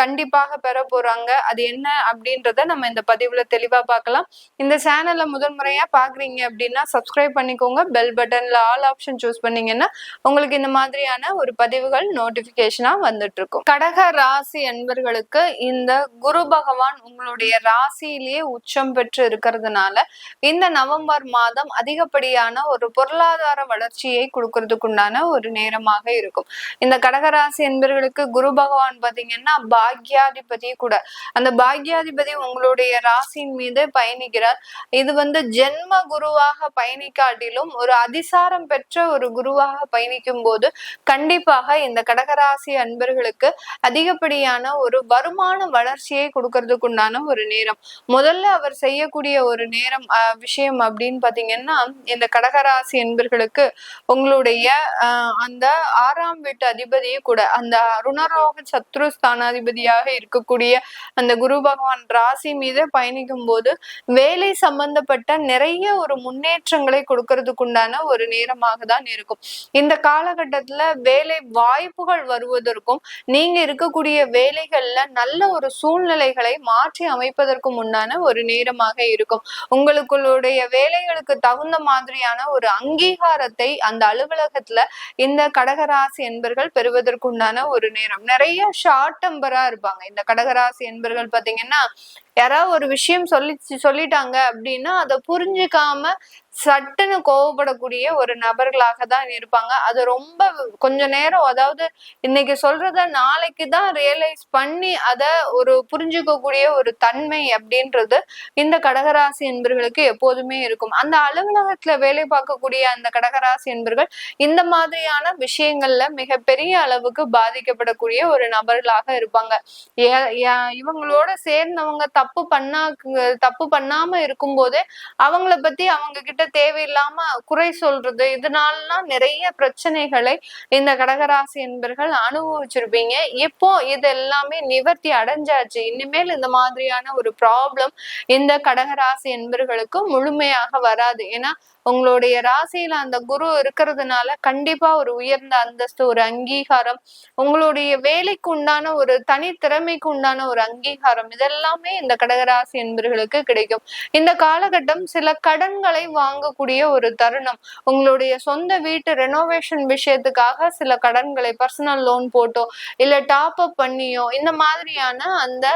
கண்டிப்பாக பெற போறாங்க. அது என்ன அப்படின்றத நம்ம இந்த பதிவுல தெளிவா பார்க்கலாம். இந்த சேனல்ல முதல் முறையா பாக்குறீங்க அப்படின்னா சப்ஸ்கிரைப் பண்ணிக்கோங்க. பெல் பட்டன்ல ஆல் ஆப்ஷன் சூஸ் பண்ணீங்கன்னா உங்களுக்கு இந்த மாதிரியான ஒரு பதிவுகள் நோட்டிபிகேஷனா வந்துட்டு இருக்கும் கடக ராசி என்பர்களுக்கு இந்த குரு பகவான் உங்களுடைய ராசியிலேயே உச்சம் பெற்று இருக்கிறதுனால இந்த நவம்பர் மாதம் அதிகப்படியான ஒரு பொருளாதார வளர்ச்சியை கொடுக்கறதுக்குண்டான ஒரு நேரமாக இருக்கும். இந்த கடகராசி என்பர்களுக்கு குரு பகவான் பாத்தீங்கன்னா பாக்யாதிபதி கூட. அந்த பாக்யாதிபதி உங்களுடைய ராசியின் மீது பயணிக்கிறார். இது வந்து ஜென்ம குருவாக பயணிக்காட்டிலும் ஒரு அதிசாரம் பெற்ற ஒரு குருவாக பயணிக்கும் போது கண்டிப்பாக இந்த கடகராசி அன்பர்களுக்கு அதிகப்படியான ஒரு வருமான வளர்ச்சியை கொடுக்கறதுக்குண்டான ஒரு நேரம். முதல்ல அவர் செய்யக்கூடிய ஒரு நேரம் விஷயம் அப்படின்னு பாத்தீங்கன்னா இந்த கடகராசி என்பர்களுக்கு உங்களுடைய அந்த ஆறாம் வீட்டு அதிபதியும் கூட அந்த அருணரோக சத்ரு ஸ்தானாதிபதியாக இருக்கக்கூடிய அந்த குரு பகவான் ராசி மீது பயணிக்கும் போது வேலை சம்பந்தப்பட்ட நிறைய ஒரு முன்னேற்றங்களை கொடுக்கறதுக்குண்டான ஒரு நேரமாக தான் இருக்கும். இந்த காலகட்டத்துல வேலை வாய்ப்புகள் வருவதற்கும் நீங்க இருக்கக்கூடிய வேலைகள்ல நல்ல ஒரு சூழ்நிலைகளை மாற்றி அமைப்பதற்கும் உண்டான ஒரு நேரமாக இருக்கும். உங்களுடைய வேலைகளுக்கு தகுந்த மாதிரியான ஒரு அங்கீகாரத்தை அந்த அலுவலகத்துல இந்த கடகராசி என்பர்கள் பெறுவதற்குண்டான ஒரு நேரம். நிறைய ஷார்ட் டெம்பரா இருப்பாங்க. இந்த கடகராசி என்பர்கள் பாத்தீங்கன்னா யாராவது ஒரு விஷயம் சொல்லி சொல்லிட்டாங்க அப்படின்னா அதை புரிஞ்சுக்காம சட்டுன்னு கோவப்படக்கூடிய ஒரு நபர்களாக தான் இருப்பாங்க. அது ரொம்ப கொஞ்ச நேரம் அதாவது இன்னைக்கு சொல்றத நாளைக்கு தான் ரியலைஸ் பண்ணி அதை ஒரு புரிஞ்சுக்கக்கூடிய ஒரு தன்மை அப்படின்றது இந்த கடகராசி என்பர்களுக்கு எப்போதுமே இருக்கும். அந்த அலுவலகத்துல வேலை பார்க்கக்கூடிய அந்த கடகராசி என்பர்கள் இந்த மாதிரியான விஷயங்கள்ல மிகப்பெரிய அளவுக்கு பாதிக்கப்படக்கூடிய ஒரு நபர்களாக இருப்பாங்க. ஏ- இவங்களோட சேர்ந்தவங்க தப்பு பண்ணா தப்பு பண்ணாம இருக்கும்போதே அவங்கள பத்தி அவங்க கிட்ட தேவையில்லாம குறை சொல்றது இதனாலலாம் நிறைய பிரச்சனைகளை இந்த கடகராசி என்பர்கள் அனுபவிச்சிருப்பீங்க. இப்போ இது எல்லாமே நிவர்த்தி அடைஞ்சாச்சு. இனிமேல் இந்த மாதிரியான ஒரு ப்ராப்ளம் இந்த கடகராசி என்பர்களுக்கு முழுமையாக வராது. ஏன்னா உங்களுடைய ராசியில அந்த குரு இருக்கிறதுனால கண்டிப்பா ஒரு உயர்ந்த அந்தஸ்து ஒரு அங்கீகாரம் உங்களுடைய வேலைக்கு உண்டான ஒரு தனித்திறமைக்கு உண்டான ஒரு அங்கீகாரம் இதெல்லாமே இந்த கடகராசி என்பர்களுக்கு கிடைக்கும். இந்த காலகட்டம் சில கடன்களை வாங்கக்கூடிய ஒரு தருணம். உங்களுடைய சொந்த வீட்டு ரெனோவேஷன் விஷயத்துக்காக சில கடன்களை பர்சனல் லோன் போட்டோ இல்ல டாப் அப் பண்ணியோ இந்த மாதிரியான அந்த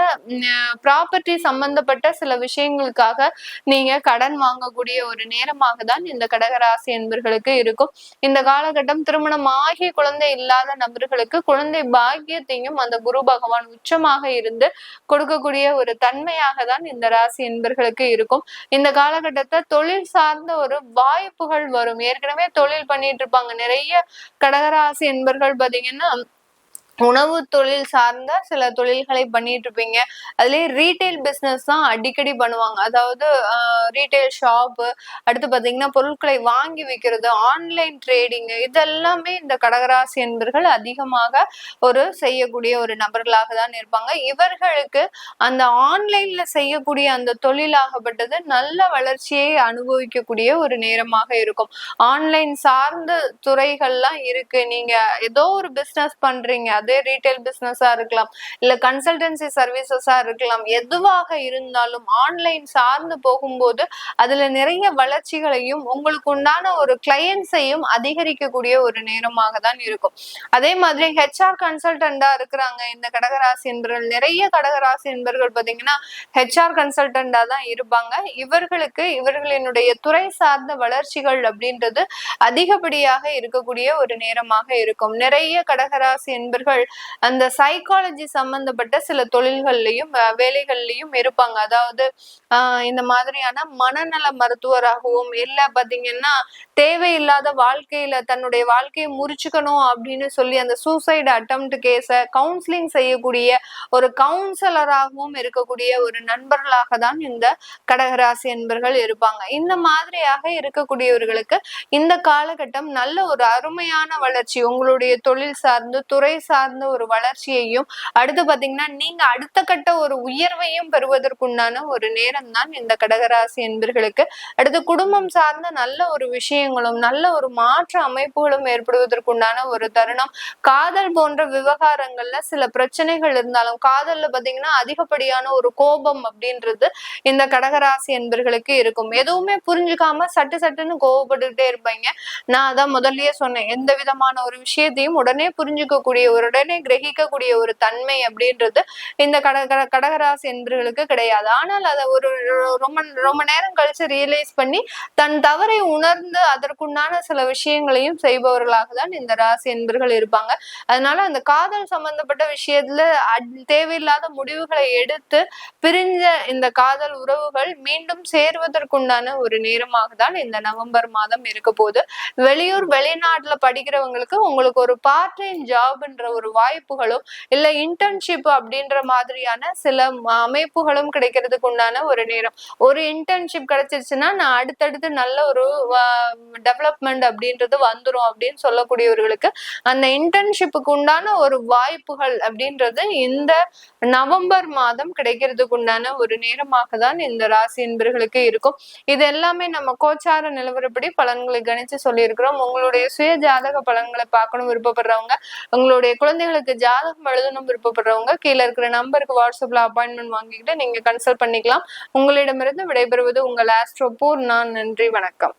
ப்ராப்பர்ட்டி சம்பந்தப்பட்ட சில விஷயங்களுக்காக நீங்க கடன் வாங்கக்கூடிய ஒரு நேரமாக தான் தான் இந்த கடகராசி என்பர்களுக்கு இருக்கும். இந்த காலகட்டம் திருமணம் ஆகிய குழந்தை இல்லாத நபர்களுக்கு குழந்தை பாக்கியத்தையும் அந்த குரு பகவான் உச்சமாக இருந்து கொடுக்கக்கூடிய ஒரு தன்மையாக தான் இந்த ராசி என்பர்களுக்கு இருக்கும். இந்த காலகட்டத்தை தொழில் சார்ந்த ஒரு வாய்ப்புகள் வரும். ஏற்கனவே தொழில் பண்ணிட்டு இருப்பாங்க. நிறைய கடகராசி என்பர்கள் பாத்தீங்கன்னா உணவு தொழில் சார்ந்த சில தொழில்களை பண்ணிட்டு இருப்பீங்க அதுலயே ரீட்டைல் பிஸ்னஸ் தான் அடிக்கடி பண்ணுவாங்க. அதாவது ரீட்டைல் ஷாப்பு அடுத்து பாத்தீங்கன்னா பொருட்களை வாங்கி விற்கிறது ஆன்லைன் ட்ரேடிங் இதெல்லாமே இந்த கடகராசி என்பர்கள் அதிகமாக ஒரு செய்யக்கூடிய ஒரு நபர்களாக தான் இருப்பாங்க. இவர்களுக்கு அந்த ஆன்லைன்ல செய்யக்கூடிய அந்த தொழிலாகப்பட்டது நல்ல வளர்ச்சியை அனுபவிக்கக்கூடிய ஒரு நேரமாக இருக்கும். ஆன்லைன் சார்ந்த துறைகள்லாம் இருக்கு. நீங்க ஏதோ ஒரு பிஸ்னஸ் பண்றீங்க. அதே ரீட்டைல் பிசினஸா இருக்கலாம். இல்ல கன்சல்டன்சி சர்வீசஸா இருக்கலாம். எதுவாக இருந்தாலும் ஆன்லைன் சார்ந்து போகும்போது அதுல நிறைய வளர்ச்சிகளையும் உங்களுக்கு உண்டான ஒரு கிளையன்ஸையும் அதிகரிக்கக்கூடிய ஒரு நேரமாக தான் இருக்கும். அதே மாதிரி ஹெச்ஆர் கன்சல்டண்டா இருக்கிறாங்க. இந்த கடகராசி என்பர்கள் நிறைய கடகராசி என்பர்கள் பாத்தீங்கன்னா ஹெச்ஆர் கன்சல்டண்டா தான் இருப்பாங்க. இவர்களுக்கு இவர்களினுடைய துறை சார்ந்த வளர்ச்சிகள் அப்படின்றது அதிகப்படியாக இருக்கக்கூடிய ஒரு நேரமாக இருக்கும். நிறைய கடகராசி என்பர்கள் அந்த சைக்காலஜி சம்பந்தப்பட்ட சில தொழில்கள்லையும் வேலைகள்லையும் இருப்பாங்க. அதாவது இந்த மாதிரியான மனநல மருத்துவராகவும் இல்ல பாத்தீங்கன்னா தேவையில்லாத வாழ்க்கையில தன்னுடைய வாழ்க்கையை முறிச்சுக்கணும் அப்படின்னு சொல்லி அந்த சூசைடு அட்டம்ப்ட் கேஸை கவுன்சிலிங் செய்யக்கூடிய ஒரு கவுன்சிலராகவும் இருக்கக்கூடிய ஒரு நண்பர்களாக தான் இந்த கடகராசி என்பர்கள் இருப்பாங்க. இந்த மாதிரியாக இருக்கக்கூடியவர்களுக்கு இந்த காலகட்டம் நல்ல ஒரு அருமையான வளர்ச்சி. உங்களுடைய தொழில் சார்ந்து துறை சார்ந்து ஒரு வளர்ச்சியையும் அடுத்து பாத்தீங்கன்னா நீங்க அடுத்த கட்ட ஒரு உயர்வையும் பெறுவதற்குண்டான ஒரு நேரம் தான் இந்த கடகராசி என்பர்களுக்கு. அடுத்து குடும்பம் சார்ந்த நல்ல ஒரு விஷயங்களும் நல்ல ஒரு மாற்ற அமைப்புகளும் ஏற்படுவதற்குண்டான ஒரு தருணம். காதல் போன்ற விவகாரங்கள்ல சில பிரச்சனைகள் இருந்தாலும் காதல்ல பாத்தீங்கன்னா அதிகப்படியான ஒரு கோபம் அப்படின்றது இந்த கடகராசி என்பர்களுக்கு இருக்கும். எதுவுமே புரிஞ்சுக்காம சட்டு சட்டுன்னு கோவப்பட்டுக்கிட்டே இருப்பீங்க. நான் அதான் முதல்லயே சொன்னேன் எந்த விதமான ஒரு விஷயத்தையும் உடனே புரிஞ்சுக்கக்கூடிய ஒரு உடனே கிரகிக்கக்கூடிய ஒரு தன்மை அப்படின்றது இந்த கடக கடகராசி என்பர்களுக்கு கிடையாது. ஆனால் அதை ஒரு ரொம்ப ரொம்ப நேரம் கழிச்சு ரியலைஸ் பண்ணி தன் தவறை உணர்ந்து அதற்குண்டான சில விஷயங்களையும் செய்பவர்களாக தான் இந்த ராசி என்பர்கள் இருப்பாங்க. அதனால அந்த காதல் சம்பந்தப்பட்ட விஷயத்துல தேவையில்லாத முடிவுகளை எடுத்து பிரிஞ்ச இந்த காதல் உறவுகள் மீண்டும் சேர்வதற்குண்டான ஒரு நேரமாக தான் இந்த நவம்பர் மாதம் இருக்க போது வெளியூர் வெளிநாட்டுல படிக்கிறவங்களுக்கு உங்களுக்கு ஒரு பார்ட் டைம் ஜாப்ன்ற ஒரு ஒரு வாய்ப்புகளும் இல்ல இன்டர்ன்ஷிப் அப்படின்ற மாதிரியான சில அமைப்புகளும் கிடைக்கிறதுக்கு உண்டான ஒரு நேரம். ஒரு இன்டர்ன்ஷிப் கிடைச்சிருச்சுன்னா நான் அடுத்தடுத்து நல்ல ஒரு டெவலப்மெண்ட் அப்படின்றது வந்துடும் அப்படின்னு சொல்லக்கூடியவர்களுக்கு அந்த இன்டர்ன்ஷிப்புக்கு உண்டான ஒரு வாய்ப்புகள் அப்படின்றது இந்த நவம்பர் மாதம் கிடைக்கிறதுக்கு உண்டான ஒரு நேரமாக தான் இந்த ராசி என்பர்களுக்கு இருக்கும். இது எல்லாமே நம்ம கோச்சார நிலவரப்படி பலன்களை கணிச்சு சொல்லியிருக்கிறோம். உங்களுடைய சுய ஜாதக பலன்களை பார்க்கணும் விருப்பப்படுறவங்க உங்களுடைய குல குழந்தைகளுக்கு ஜாதகம் எழுதணும் விருப்பப்படுறவங்க கீழே இருக்கிற நம்பருக்கு வாட்ஸ்அப்ல அப்பாயின்மெண்ட் வாங்கிக்கிட்டு நீங்க கன்சல்ட் பண்ணிக்கலாம். உங்களிடமிருந்து விடைபெறுவது உங்கள் ஆஸ்ட்ரோபூர் நான் நன்றி வணக்கம்.